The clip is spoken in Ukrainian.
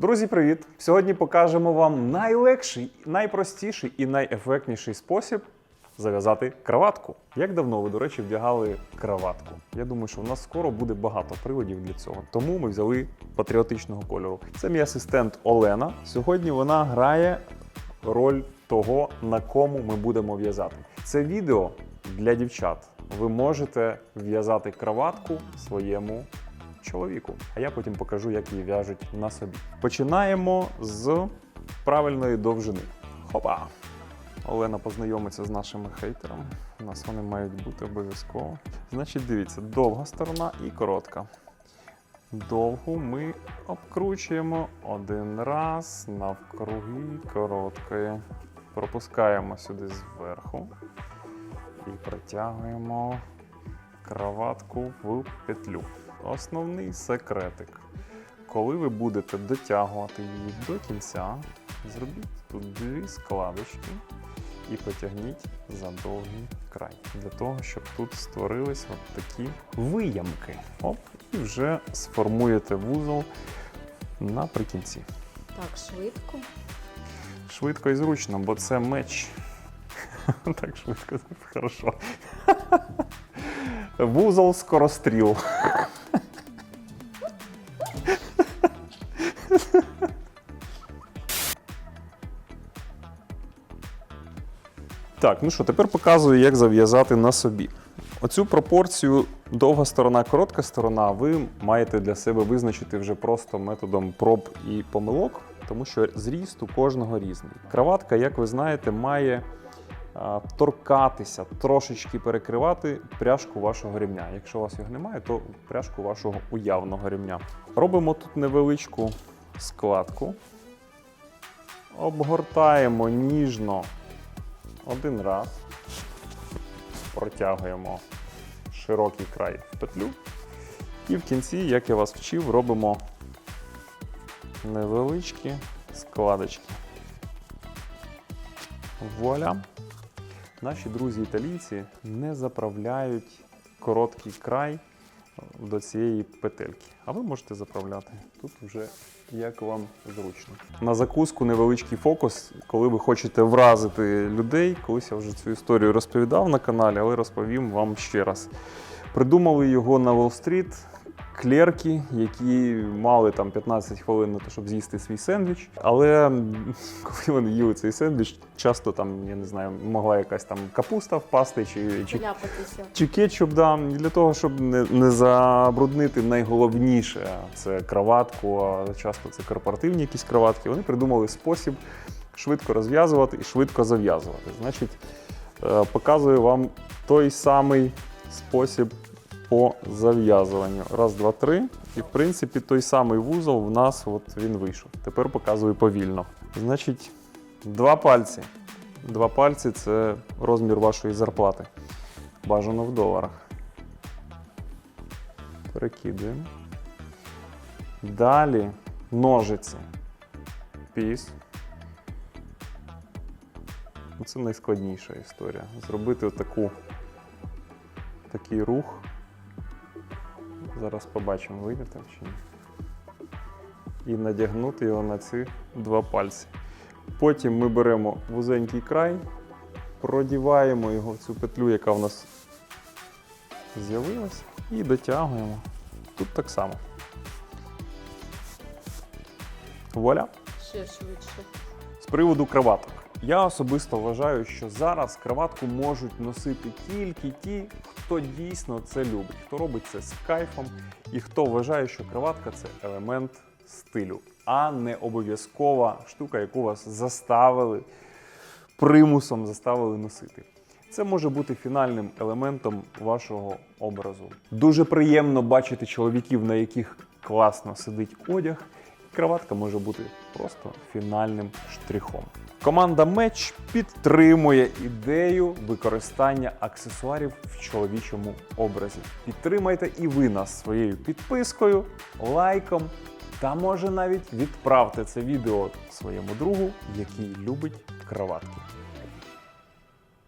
Друзі, привіт! Сьогодні покажемо вам найлегший, найпростіший і найефектніший спосіб зав'язати краватку. Як давно ви, до речі, вдягали краватку? Я думаю, що у нас скоро буде багато приводів для цього. Тому ми взяли патріотичного кольору. Це мій асистент Олена. Сьогодні вона грає роль того, на кому ми будемо в'язати. Це відео для дівчат. Ви можете в'язати краватку своєму чоловіку. А я потім покажу, як її в'яжуть на собі. Починаємо з правильної довжини. Хопа! Олена познайомиться з нашими хейтерами. У нас вони мають бути обов'язково. Значить, дивіться, довга сторона і коротка. Довгу ми обкручуємо один раз навкруги короткої. Пропускаємо сюди зверху і протягуємо краватку в петлю. Основний секретик. Коли ви будете дотягувати її до кінця, зробіть тут дві складочки і потягніть за довгий край. Для того, щоб тут створились от такі виямки. Оп, і вже сформуєте вузол наприкінці. Так, швидко. Швидко і зручно, бо це меч. Так швидко, хорошо. Вузол скоростріл. Так, ну що, тепер показую, як зав'язати на собі. Оцю пропорцію довга сторона, коротка сторона, ви маєте для себе визначити вже просто методом проб і помилок, тому що зріст у кожного різний. Краватка, як ви знаєте, має торкатися, трошечки перекривати пряжку вашого рівня. Якщо у вас його немає, то пряжку вашого уявного рівня. Робимо тут невеличку складку, обгортаємо ніжно один раз, протягуємо широкий край в петлю. І в кінці, як я вас вчив, робимо невеличкі складочки. Вуаля! Наші друзі італійці не заправляють короткий край до цієї петельки. А ви можете заправляти. Тут вже як вам зручно. На закуску невеличкий фокус, коли ви хочете вразити людей. Колись я вже цю історію розповідав на каналі, але розповім вам ще раз. Придумали його на Уолл-стріт клерки, які мали там 15 хвилин на те, щоб з'їсти свій сендвіч. Але коли вони їли цей сендвіч, часто там, я не знаю, могла якась там капуста впасти чи, чи чи кетчуп дам для того, щоб не, не забруднити найголовніше це краватку, а часто це корпоративні якісь краватки. Вони придумали спосіб швидко розв'язувати і швидко зав'язувати. Значить, е, показую вам той самий спосіб по зав'язуванню. Раз, два, три. І в принципі той самий вузол в нас от він вийшов. Тепер показую повільно. Значить, два пальці. Два пальці це розмір вашої зарплати. Бажано в доларах. Перекидуємо. Далі ножиці. Піс. Ну, Це найскладніша історія. Зробити таку, такий рух. Зараз побачимо, вийде там чи ні. І надягнути його на ці два пальці. Потім ми беремо вузенький край, продіваємо його в цю петлю, яка в нас з'явилась, і дотягуємо. Тут так само. Вуаля! Ще швидше. З приводу краваток. Я особисто вважаю, що зараз краватку можуть носити тільки ті, хто дійсно це любить, хто робить це з кайфом, і хто вважає, що краватка це елемент стилю, а не обов'язкова штука, яку вас заставили примусом заставили носити. Це може бути фінальним елементом вашого образу. Дуже приємно бачити чоловіків, на яких класно сидить одяг. Краватка може бути просто фінальним штрихом. Команда Меч підтримує ідею використання аксесуарів в чоловічому образі. Підтримайте і ви нас своєю підпискою, лайком та може навіть відправте це відео своєму другу, який любить краватки.